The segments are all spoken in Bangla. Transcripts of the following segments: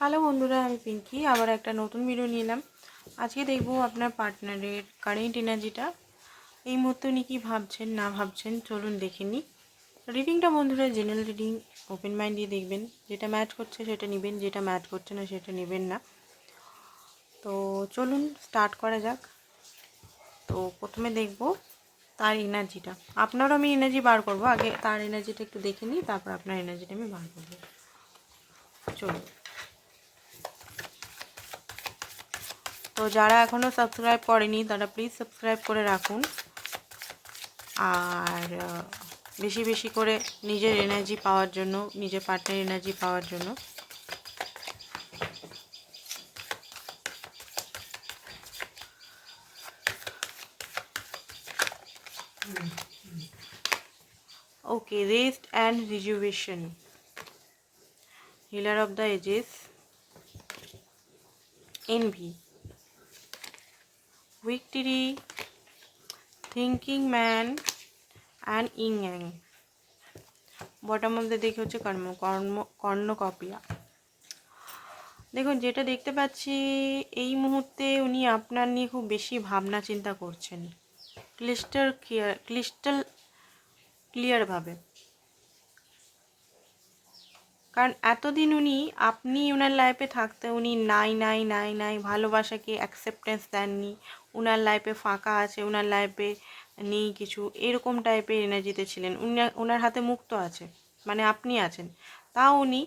হ্যালো বন্ধুরা, আমি পিঙ্কি। আবার একটা নতুন ভিডিও নিলাম আজকে দেখব আপনার পার্টনারের কারেন্ট এনার্জিটা এই মুহূর্তে উনি কী ভাবছেন, না ভাবছেন, চলুন দেখে নিই। রিডিংটা বন্ধুরা জেনারেল রিডিং ওপেন মাইন্ড দিয়ে দেখবেন। যেটা ম্যাচ করছে সেটা নেবেন, যেটা ম্যাচ করছে না সেটা নেবেন না। তো চলুন স্টার্ট করা যাক। তো প্রথমে দেখব তার এনার্জিটা আপনারও আমি এনার্জি বার করব। আগে তার এনার্জিটা একটু দেখে নিই, তারপর আপনার এনার্জিটা আমি বার করব। চলুন। তো যারা এখনও সাবস্ক্রাইব করেনি, তারা প্লিজ সাবস্ক্রাইব করে রাখুন। আর বেশি বেশি করে নিজের এনার্জি পাওয়ার জন্য, নিজের পার্টনার এনার্জি পাওয়ার জন্য। Okay rest and rejuvenation healer of the ages envy victory, thinking man and yin yang. বটার মধ্যে দেখে হচ্ছে কর্ম কর্ম, কর্ণকপিয়া। দেখুন, যেটা দেখতে পাচ্ছি, এই মুহূর্তে উনি আপনার নিয়ে খুব বেশি ভাবনা চিন্তা করছেন। ক্লিস্টার ক্লিয়ার ক্লিস্টাল ক্লিয়ারভাবে কারণ এতদিন উনি, আপনি ওনার লাইফে থাকতে উনি নাই নাই নাই নাই ভালোবাসাকে অ্যাকসেপ্টেন্স দেননি। ওনার লাইফে ফাঁকা আছে ওনার লাইফে নেই কিছু। এরকম টাইপের এনার্জিতে ছিলেন। উনি ওনার হাতে মুক্ত আছে মানে আপনি আছেন। তাও উনি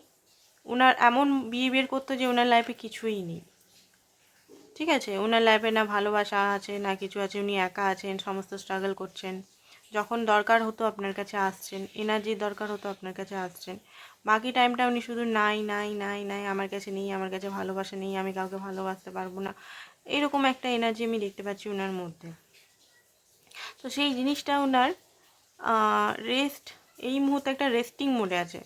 ওনার এমন বিহেভিয়ার করতো যে ওনার লাইফে কিছুই নেই। ঠিক আছে? ওনার লাইফে না ভালোবাসা আছে, না কিছু আছে, উনি একা আছেন, সমস্ত স্ট্রাগল করছেন। যখন দরকার হতো আপনার কাছে আসছেন এনার্জির দরকার হতো আপনার কাছে আসছেন। বাকি টাইমটা উনি শুধু, নাই নাই নাই নাই, আমার কাছে নেই, আমার কাছে ভালোবাসা নেই, আমি কাউকে ভালোবাসতে পারব না। এরকম একটা এনার্জি আমি দেখতে পাচ্ছি ওনার মধ্যে। তো সেই জিনিসটা ওনার রেস্ট এই মুহূর্তে একটা রেস্টিং মোডে আছে।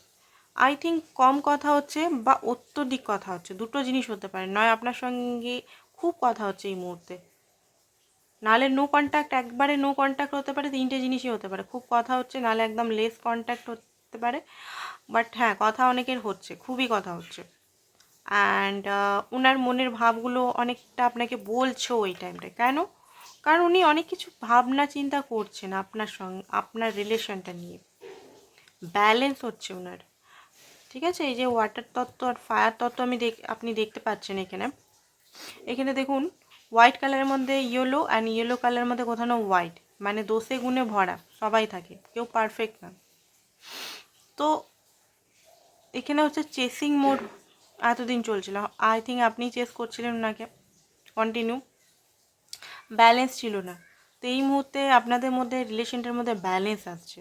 আই থিঙ্ক কম কথা হচ্ছে বা অত্যধিক কথা হচ্ছে, দুটো জিনিস হতে পারে। নয়, আপনার সঙ্গে খুব কথা হচ্ছে এই মুহূর্তে। নালে নো কন্ট্যাক্ট একবারে নো কন্ট্যাক্ট হতে পারে, তিনটে জিনিসই হতে পারে। খুব কথা হচ্ছে, নালে একদম লেস কন্ট্যাক্ট হতে পারে। বাট হ্যাঁ কথা অনেকের হচ্ছে, খুবই কথা হচ্ছে। অ্যান্ড ওনার মনের ভাবগুলো অনেকটা আপনাকে বলছো ওই টাইমটায় কেন? কারণ উনি অনেক কিছু ভাবনা চিন্তা করছেন আপনার সঙ্গে, আপনার রিলেশনটা নিয়ে। ব্যালেন্স হচ্ছে ওনার ঠিক আছে? এই যে ওয়াটার তত্ত্ব আর ফায়ার তত্ত্ব আমি দেখ, আপনি দেখতে পাচ্ছেন এখানে। এখানে দেখুন হোয়াইট কালারের মধ্যে ইয়েলো অ্যান্ড ইয়েলো কালারের মধ্যে কোথাও হোয়াইট মানে দোষে গুণে ভরা, সবাই থাকে। কেউ পারফেক্ট না। তো এখানে হচ্ছে চেসিং মোড এতদিন চলছিল। আই থিঙ্ক আপনি চেস করছিলেন ওনাকে কন্টিনিউ ব্যালেন্স ছিল না। তো এই মুহূর্তে আপনাদের মধ্যে রিলেশনটার মধ্যে ব্যালেন্স আসছে।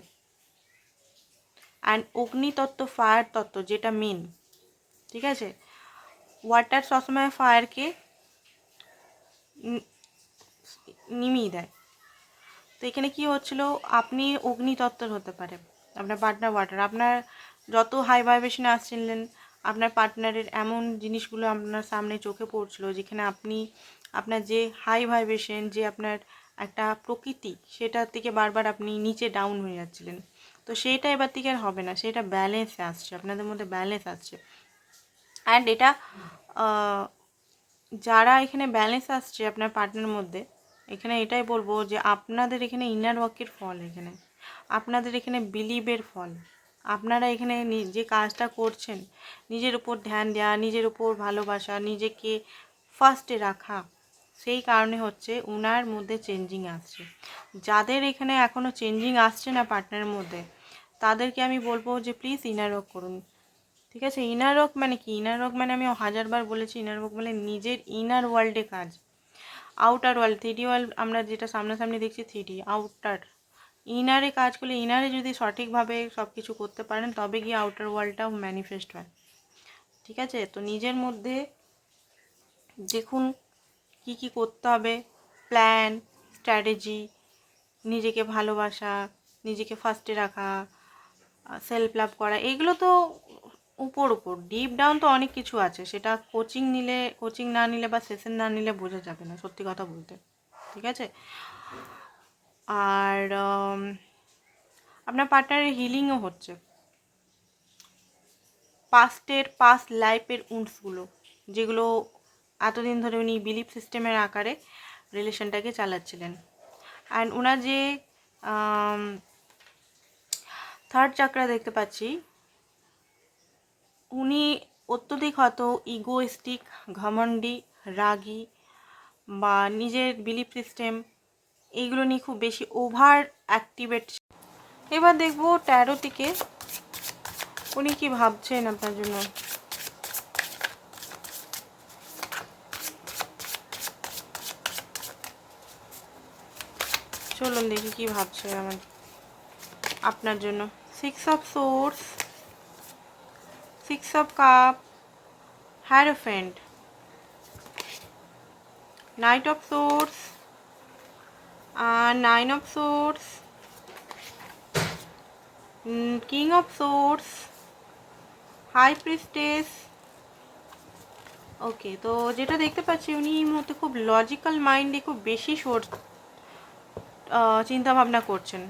অ্যান্ড অগ্নিতত্ত্ব ফায়ার তত্ত্ব যেটা মেন ঠিক আছে? ওয়াটার সবসময় ফায়ারকে নিমিয়ে দেয়। তো এখানে কি হচ্ছিল? আপনি অগ্নিতত্ত্বর হতে পারে আপনার পার্টনার ওয়াটার আপনার যত হাই ভাইব্রেশনে আসছিলেন, আপনার পার্টনারের এমন জিনিসগুলো আপনার সামনে চোখে পড়ছিল যেখানে আপনি আপনার যে হাই ভাইব্রেশন যে আপনার একটা প্রকৃতি, সেটার থেকে বারবার আপনি নিচে ডাউন হয়ে যাচ্ছিলেন। তো সেইটা এবার থেকে আর হবে না, সেটা ব্যালেন্সে আসছে, আপনাদের মধ্যে ব্যালেন্স আসছে। অ্যান্ড এটা যারা এখানে ব্যালেন্স আসছে আপনার পার্টনার মধ্যে, এখানে এটাই বলব যে আপনাদের এখানে ইনার ওয়ার্কের ফল এখানে, আপনাদের এখানে বিলিভের ফল। আপনারা এখানে যে কাজটা করছেন, নিজের উপর ধ্যান দেওয়া নিজের উপর ভালোবাসা, নিজেকে ফার্স্টে রাখা, সেই কারণে হচ্ছে উনার মধ্যে চেঞ্জিং আসছে। যাদের এখানে এখনও চেঞ্জিং আসছে না পার্টনারের মধ্যে, তাদেরকে আমি বলব যে প্লিজ ইনার ওয়ার্ক করুন। ঠিক আছে? ইনার ওয়ার্ক মানে কি? ইনার ওয়ার্ক মানে আমি হাজারবার বলেছি ইনার ওয়ার্ক মানে নিজের ইনার ওয়ার্ল্ডে কাজ। আউটার ওয়ার্ল্ড থ্রিডি ওয়ার্ল্ড আমরা যেটা সামনাসামনি দেখছি থ্রি আউটার ইনারে কাজ করলে, ইনারে যদি সঠিকভাবে সব কিছু করতে পারেন, তবে গিয়ে আউটার ওয়ার্ল্ডটাও ম্যানিফেস্ট হয়। ঠিক আছে? তো নিজের মধ্যে দেখুন কি কি করতে হবে। প্ল্যান স্ট্র্যাটেজি নিজেকে ভালোবাসা, নিজেকে ফার্স্টে রাখা সেলফ লাভ করা, এগুলো তো উপর উপর। ডিপ ডাউন তো অনেক কিছু আছে। সেটা কোচিং নিলে কোচিং না নিলে বা সেশন না নিলে বোঝা যাবে না, সত্যি কথা বলতে। ঠিক আছে? আর আপনার পার্টনারের হিলিংও হচ্ছে। পাস্টের পাস্ট লাইফের উন্সগুলো যেগুলো এতদিন ধরে উনি বিলিফ সিস্টেমের আকারে রিলেশনটাকে চালাচ্ছিলেন। অ্যান্ড ওনার যে থার্ড চাকরা দেখতে পাচ্ছি, উনি অত্যধিক হয়তো ইগোইস্টিক ঘমন্ডি রাগী বা নিজের বিলিফ সিস্টেম এইগুলো নিয়ে খুব বেশি ওভার অ্যাক্টিভেট এবার দেখব ট্যারো থেকে উনি কি ভাবছেন আপনার জন্য? চলুন দেখি কি ভাবছে আমার, আপনার জন্য। Six of swords six of cups hierophant knight of swords nine of swords king of swords high priestess okay তো যেটা দেখতে পাচ্ছি, উনি এই মুহূর্তে খুব লজিক্যাল মাইন্ডে খুব বেশি সোর্স চিন্তা ভাবনা করছেন।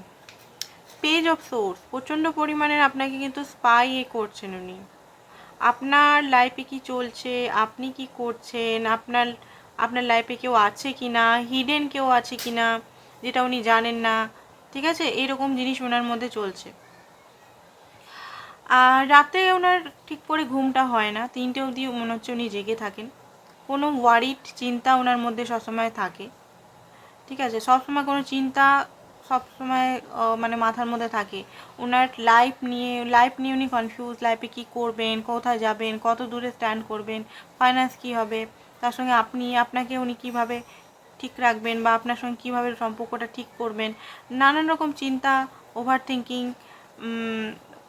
পেজ অফ সোর্স প্রচণ্ড পরিমাণের আপনাকে কিন্তু স্পাই এ করছেন উনি। আপনার লাইফে কি চলছে? আপনি কি করছেন? আপনার আপনার লাইফে কেউ আছে কি না হিডেন কেউ আছে কি না যেটা উনি জানেন না। ঠিক আছে? এইরকম জিনিস ওনার মধ্যে চলছে। আর রাতে ওনার ঠিক করে ঘুমটা হয় না। তিনটে অবধি মনে হচ্ছে উনি জেগে থাকেন। কোনো ওয়ারিড চিন্তা ওনার মধ্যে সবসময় থাকে। ঠিক আছে? সবসময় কোনো চিন্তা সবসময় মানে মাথার মধ্যে থাকে। ওনার লাইফ নিয়ে লাইফ নিয়ে উনি কনফিউজ লাইফে কী করবেন? কোথায় যাবেন? কত দূরে স্ট্যান্ড করবেন? ফাইন্যান্স কী হবে? তার সঙ্গে আপনি, আপনাকে উনি কীভাবে ঠিক রাখবেন বা আপনার সঙ্গে কীভাবে সম্পর্কটা ঠিক করবেন, নানান রকম চিন্তা ওভার থিঙ্কিং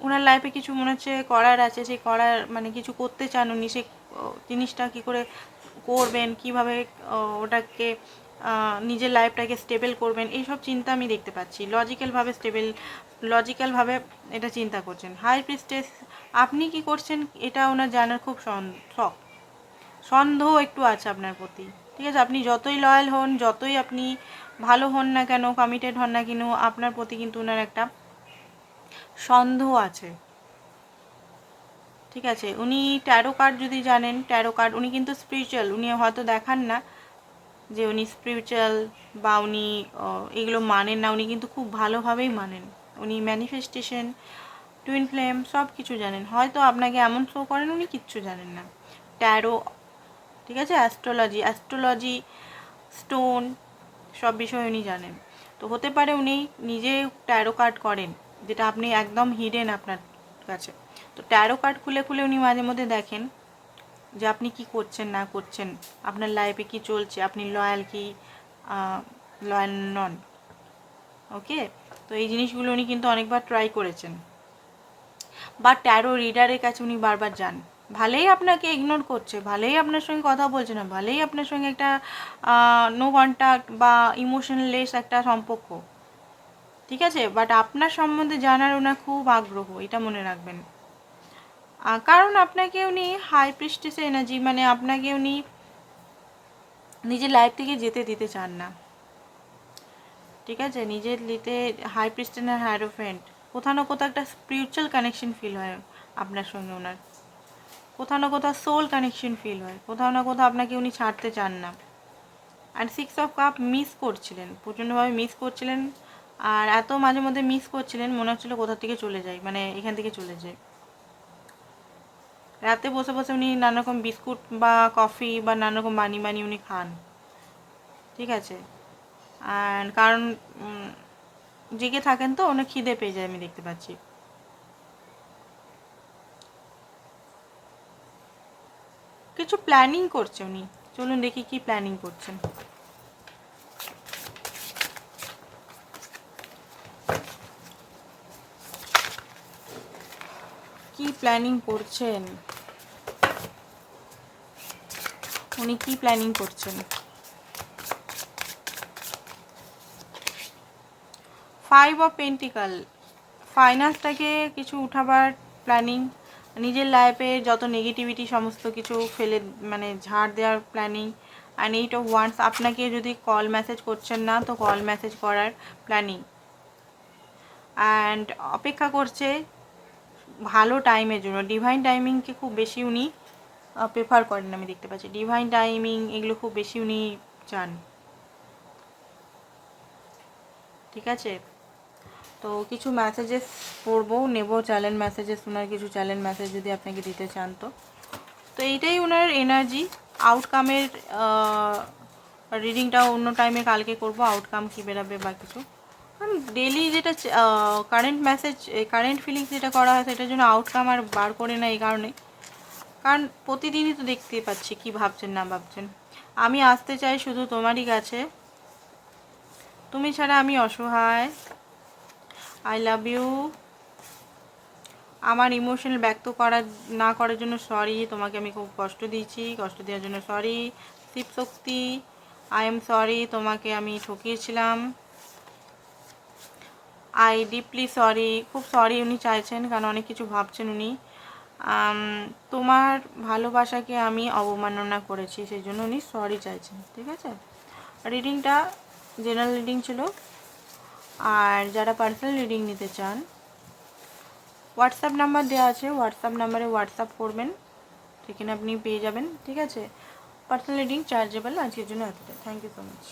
ওনার লাইফে কিছু মনে হচ্ছে করার আছে সেই করার মানে কিছু করতে চান উনি, সে জিনিসটা কী করে করবেন, কীভাবে ওটাকে নিজের লাইফটাকে স্টেবল করবেন, এইসব চিন্তা আমি দেখতে পাচ্ছি। লজিক্যালভাবে স্টেবল লজিক্যালভাবে এটা চিন্তা করছেন। হাই প্রিস্টেস আপনি কি করছেন? এটা ওনার জানার খুব শখ। সন্দেহ একটু আছে আপনার প্রতি। ঠিক আছে? আপনি যতই লয়াল হন, যতই আপনি ভালো হন না কেন কমিটেড হন না কেন, আপনার প্রতি কিন্তু ওনার একটা সন্দেহ আছে। ঠিক আছে? উনি ট্যারো কার্ড যদি জানেন ট্যারো কার্ড উনি কিন্তু স্পিরিচুয়াল উনি হয়তো দেখান না যে উনি স্পিরিচুয়াল বা উনি এগুলো মানেন না, উনি কিন্তু খুব ভালোভাবেই মানেন। উনি ম্যানিফেস্টেশন টুইন ফ্লেম সব কিছু জানেন। হয়তো আপনাকে এমন শো করেন, উনি কিচ্ছু জানেন না। ট্যারো ঠিক আছে? অ্যাস্ট্রোলজি অ্যাস্ট্রোলজি স্টোন সব বিষয়ে উনি জানেন। তো হতে পারে উনি নিজে ট্যারো কার্ড করেন, যেটা আপনি একদম হিডেন আপনার কাছে। তো ট্যারো কার্ড খুলে খুলে উনি মাঝে মধ্যে দেখেন যে আপনি কি করছেন, না করছেন, আপনার লাইফে কি চলছে, আপনি লয়াল কি লয়াল নন। ওকে তো এই জিনিসগুলো উনি কিন্তু অনেকবার ট্রাই করেছেন। বা ট্যারো রিডারের কাছে উনি বারবার যান। ভালোই আপনাকে ইগনোর করছে, ভালোই আপনার সঙ্গে কথা বলছে না, ভালোই আপনার সঙ্গে একটা নো কন্ট্যাক্ট বা ইমোশনলেস একটা সম্পর্ক। ঠিক আছে? বাট আপনার সম্বন্ধে জানার ওনার খুব আগ্রহ, এটা মনে রাখবেন। কারণ আপনাকে উনি হাই প্রিস্টেস এনার্জি মানে আপনাকে উনি নিজের লাইফ থেকে যেতে দিতে চান না। ঠিক আছে? নিজের লিতে হাই প্রিস্টেনার হ্যারোফেন্ট কোথাও না কোথাও একটা স্পিরিচুয়াল কানেকশন ফিল হয় আপনার সঙ্গে ওনার। কোথাও না কোথাও সোল কানেকশন ফিল হয়। কোথাও না কোথাও আপনাকে উনি ছাড়তে চান না। আর সিক্স অফ কাপ মিস করছিলেন, প্রচণ্ডভাবে মিস করছিলেন। আর এত মাঝে মধ্যে মিস করছিলেন, মনে হচ্ছিল কোথা থেকে চলে যায় মানে এখান থেকে চলে যায়। রাতে বসে বসে উনি নানারকম বিস্কুট বা কফি বা নানা রকম বানি বানি উনি খান। ঠিক আছে? আর কারণ জেগে থাকেন তো ওনার খিদে পেয়ে যায়, আমি দেখতে পাচ্ছি। কিছু প্ল্যানিং করছে উনি। চলুন দেখি কি প্ল্যানিং করছেন। কি প্ল্যানিং করছেন? উনি কি প্ল্যানিং করছেন? ফাইভ অফ পেন্টিকাল ফাইন্যান্সটাকে কিছু উঠাবার প্ল্যানিং নিজের লাইফে যত নেগেটিভিটি সমস্ত কিছু ফেলে মানে ঝাড় দেওয়ার planning and eight of wands আপনাকে যদি কল মেসেজ করছেন না, তো কল মেসেজ করার প্ল্যানিং অ্যান্ড অপেক্ষা করছে ভালো টাইমের জন্য। ডিভাইন টাইমিংকে খুব বেশি উনি প্রেফার করেন আমি দেখতে পাচ্ছি। ডিভাইন টাইমিং এগুলো খুব বেশি উনি চান। ঠিক আছে? তো কিছু মেসেজেস পড়ব, নেব চ্যালেঞ্জ মেসেজেস ওনার কিছু চ্যালেঞ্জ মেসেজ যদি আপনাকে দিতে চান তো। তো এইটাই ওনার এনার্জি আউটকামের রিডিংটা অন্য টাইমে কালকে করব আউটকাম কী বেরাবে বা কিছু। কারণ ডেলি যেটা কারেন্ট মেসেজ কারেন্ট ফিলিংস যেটা করা হয় সেটার জন্য আউটকাম আর বার করে না এই কারণে। কারণ প্রতিদিনই তো দেখতে পাচ্ছি কি ভাবছেন, না ভাবছেন। আমি আসতে চাই শুধু তোমারই কাছে। তুমি ছাড়া আমি অসহায়। আই লাভ ইউ আমার ইমোশনাল ব্যক্ত করার, না করার জন্য সরি তোমাকে আমি খুব কষ্ট দিয়েছি, কষ্ট দেওয়ার জন্য sorry Shiv Shakti I am sorry তোমাকে আমি ঠকিয়েছিলাম। আই ডিপলি সরি খুব সরি উনি চাইছেন, কারণ অনেক কিছু ভাবছেন উনি। তোমার ভালোবাসাকে আমি অবমাননা করেছি, সেই জন্য উনি সরি চাইছেন, ঠিক আছে? রিডিংটা জেনারেল রিডিং ছিল। আর যারা পার্সোনাল রিডিং নিতে চান হোয়াটসঅ্যাপ নাম্বার দেওয়া আছে হোয়াটসঅ্যাপ নাম্বারে হোয়াটসঅ্যাপ করবেন, সেখানে আপনি পেয়ে যাবেন, ঠিক আছে? পার্সোনাল রিডিং চার্জেবল আজকের জন্য এতটাই। Thank you so much